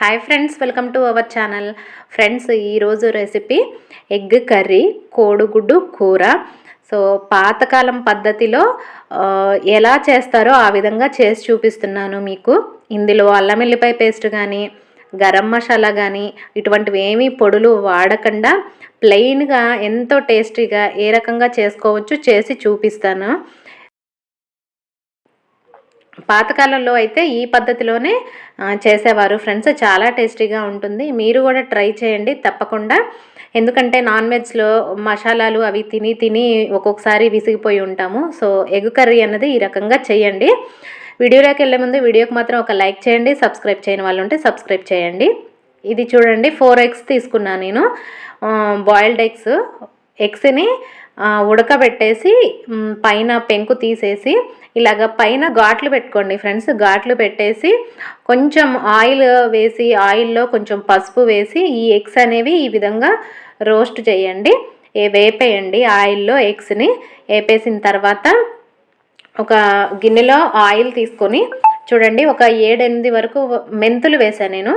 Hi friends welcome to our channel friends ఈరోజు recipe egg curry కోడిగుడ్డు కూర. So పాతకాలం పద్ధతిలో ఎలా చేస్తారో ఆ విధంగా చేసి చూపిస్తున్నాను మీకు. ఇందులో అల్లం వెల్లిపాయ పేస్ట్ కానీ గరం మసాలా కానీ ఇటువంటివి ఏమీ పొడులు వాడకుండా ప్లెయిన్గా ఎంతో టేస్టీగా ఏ రకంగా చేసుకోవచ్చు చేసి చూపిస్తాను. పాతకాలంలో అయితే ఈ పద్ధతిలోనే చేసేవారు. ఫ్రెండ్స్ చాలా టేస్టీగా ఉంటుంది. మీరు కూడా ట్రై చేయండి తప్పకుండా. ఎందుకంటే నాన్ వెజ్లో మసాలాలు అవి తిని తిని ఒక్కొక్కసారి విసిగిపోయి ఉంటాము. సో ఎగ్ కర్రీ అన్నది ఈ రకంగా చేయండి. వీడియోలోకి వెళ్ళే ముందు వీడియోకి మాత్రం ఒక లైక్ చేయండి. సబ్స్క్రైబ్ చేయని వాళ్ళు ఉంటే సబ్స్క్రైబ్ చేయండి. ఇది చూడండి ఫోర్ ఎగ్స్ తీసుకున్నాను నేను. Boiled eggs. ఎగ్స్ని ఉడకబెట్టేసి పైన పెంకు తీసేసి ఇలాగ పైన ఘాట్లు పెట్టుకోండి ఫ్రెండ్స్. ఘాట్లు పెట్టేసి కొంచెం ఆయిల్ వేసి ఆయిల్లో కొంచెం పసుపు వేసి ఈ ఎగ్స్ అనేవి ఈ విధంగా రోస్ట్ చేయండి. వేపేయండి ఆయిల్లో ఎగ్స్ని. వేపేసిన తర్వాత ఒక గిన్నెలో ఆయిల్ తీసుకొని చూడండి ఒక ఏడెనిమిది వరకు మెంతులు వేసాను నేను.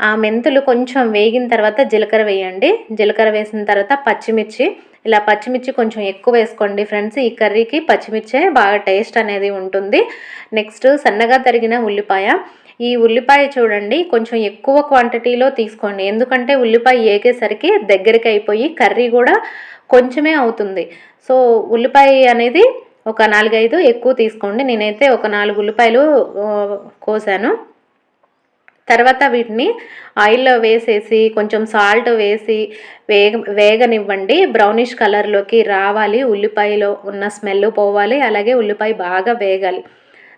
ఆ మెంతులు కొంచెం వేగిన తర్వాత జీలకర్ర వేయండి. జీలకర్ర వేసిన తర్వాత పచ్చిమిర్చి. ఇలా పచ్చిమిర్చి కొంచెం ఎక్కువ వేసుకోండి ఫ్రెండ్స్. ఈ కర్రీకి పచ్చిమిర్చే బాగా టేస్ట్ అనేది ఉంటుంది. నెక్స్ట్ సన్నగా తరిగిన ఉల్లిపాయ. ఈ ఉల్లిపాయ చూడండి కొంచెం ఎక్కువ క్వాంటిటీలో తీసుకోండి. ఎందుకంటే ఉల్లిపాయ ఏకేసరికి దగ్గరికి అయిపోయి కర్రీ కూడా కొంచెమే అవుతుంది. సో ఉల్లిపాయ అనేది ఒక నాలుగైదు ఎక్కువ తీసుకోండి. నేనైతే ఒక నాలుగు ఉల్లిపాయలు కోసాను. తర్వాత వీటిని ఆయిల్లో వేసేసి కొంచెం సాల్ట్ వేసి వేగ వేగనివ్వండి. బ్రౌనిష్ కలర్లోకి రావాలి. ఉల్లిపాయలో ఉన్న స్మెల్ పోవాలి. అలాగే ఉల్లిపాయ బాగా వేగాలి.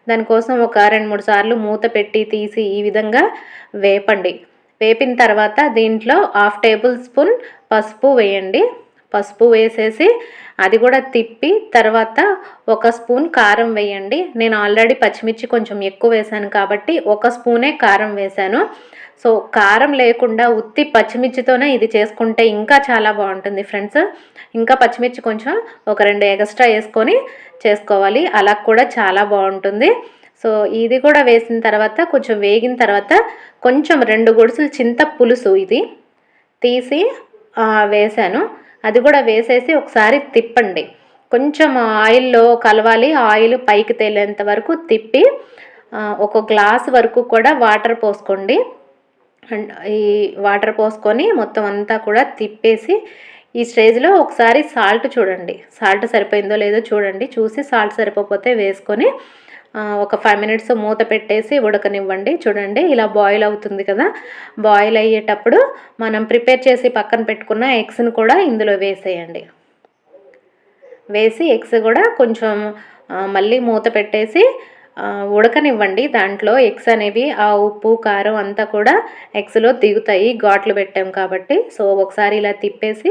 దానికోసం ఒక రెండు మూడు సార్లు మూత పెట్టి తీసి ఈ విధంగా వేపండి. వేపిన తర్వాత దీంట్లో హాఫ్ టేబుల్ స్పూన్ పసుపు వేయండి. పసుపు వేసేసి అది కూడా తిప్పి తర్వాత ఒక స్పూన్ కారం వేయండి. నేను ఆల్రెడీ పచ్చిమిర్చి కొంచెం ఎక్కువ వేశాను కాబట్టి ఒక స్పూనే కారం వేశాను సో కారం లేకుండా ఉత్తి పచ్చిమిర్చితోనే ఇది చేసుకుంటే ఇంకా చాలా బాగుంటుంది ఫ్రెండ్స్. ఇంకా పచ్చిమిర్చి కొంచెం ఒక రెండు ఎక్స్ట్రా వేసుకొని చేసుకోవాలి. అలా కూడా చాలా బాగుంటుంది. సో ఇది కూడా వేసిన తర్వాత కొంచెం వేగిన తర్వాత కొంచెం రెండు గుడుసులు చింత పులుసు ఇది తీసి వేసాను. వేశాను అది కూడా వేసేసి ఒకసారి తిప్పండి. కొంచెం ఆయిల్లో కలవాలి. ఆయిల్ పైకి తేలేంత వరకు తిప్పి ఒక గ్లాస్ వరకు కూడా వాటర్ పోసుకోండి. అండ్ ఈ వాటర్ పోసుకొని మొత్తం అంతా కూడా తిప్పేసి ఈ స్టేజ్లో ఒకసారి సాల్ట్ చూడండి. సాల్ట్ సరిపోయిందో లేదో చూడండి. చూసి సాల్ట్ సరిపోతే వేసుకొని ఒక ఫైవ్ మినిట్స్ మూత పెట్టేసి ఉడకనివ్వండి. చూడండి ఇలా బాయిల్ అవుతుంది కదా. బాయిల్ అయ్యేటప్పుడు మనం ప్రిపేర్ చేసి పక్కన పెట్టుకున్న ఎగ్స్ని కూడా ఇందులో వేసేయండి. వేసి ఎగ్స్ కూడా కొంచెం మళ్ళీ మూత పెట్టేసి ఉడకనివ్వండి. దాంట్లో ఎగ్స్ అనేవి ఆ ఉప్పు కారం అంతా కూడా ఎగ్స్లో దిగుతాయి. ఘాట్లు పెట్టాం కాబట్టి. సో ఒకసారి ఇలా తిప్పేసి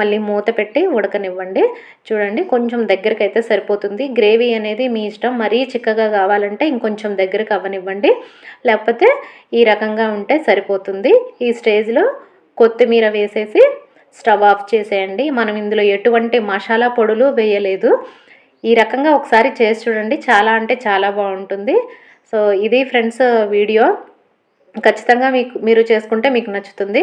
మళ్ళీ మూత పెట్టి ఉడకనివ్వండి. చూడండి కొంచెం దగ్గరికి అయితే సరిపోతుంది. గ్రేవీ అనేది మీ ఇష్టం. మరీ చిక్కగా కావాలంటే ఇంకొంచెం దగ్గరకు అవ్వనివ్వండి. లేకపోతే ఈ రకంగా ఉంటే సరిపోతుంది. ఈ స్టేజ్లో కొత్తిమీర వేసేసి స్టవ్ ఆఫ్ చేసేయండి. మనం ఇందులో ఎటువంటి మసాలా పొడులు వేయలేదు. ఈ రకంగా ఒకసారి చేసి చూడండి. చాలా అంటే చాలా బాగుంటుంది. సో ఇది ఫ్రెండ్స్ వీడియో. ఖచ్చితంగా మీకు మీరు చేసుకుంటే మీకు నచ్చుతుంది.